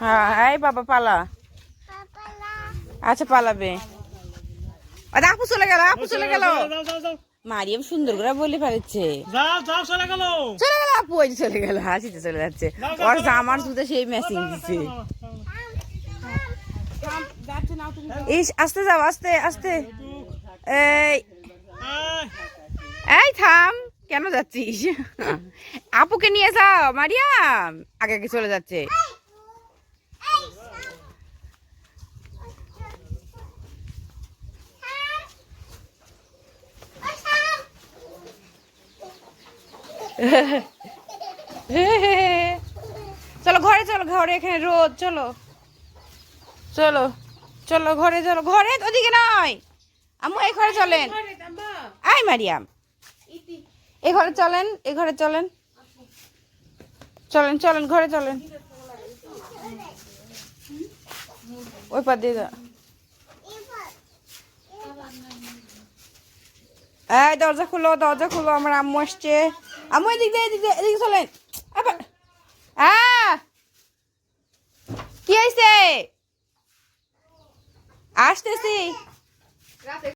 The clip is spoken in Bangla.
হ্যাঁ এই বাবা পালা। আচ্ছা পালাবে। আরে আপু চলে গেল আপু চলে গেল। যাও যাও যাও। মারিয়াম সুন্দর করে বলে পারছে চলে গেল। আপু ওই চলে গেল হাসিতে চলে যাচ্ছে। ওর জামার সেই ম্যাচিং দিচ্ছে ইস আস্তে যাও আস্তে আস্তে। এই। এই থাম। কেন যাচ্ছিস? আপুকে নিয়ে যাও মারিয়াম। আগে আগে চলে যাচ্ছে। চলো ঘরে চলো, ঘরে এখানে রোদ, চলো। চলো চলো ঘরে চলো। ঘরে ওদিকে নয়। আম্মু, এই ঘরে চলেন। আই মারিয়াম। এ ঘরে চলেন এ ঘরে চলেন। চলেন চলেন, ঘরে চলেন। ওই পা দিয়ে দাও এই দরজা খুলো দরজা খুলো, আমার আম্মু আসছে। আম্মু এদিক দিয়ে এদিক দিয়ে এদিকে চলেন! কি হয়েছে আসতেছি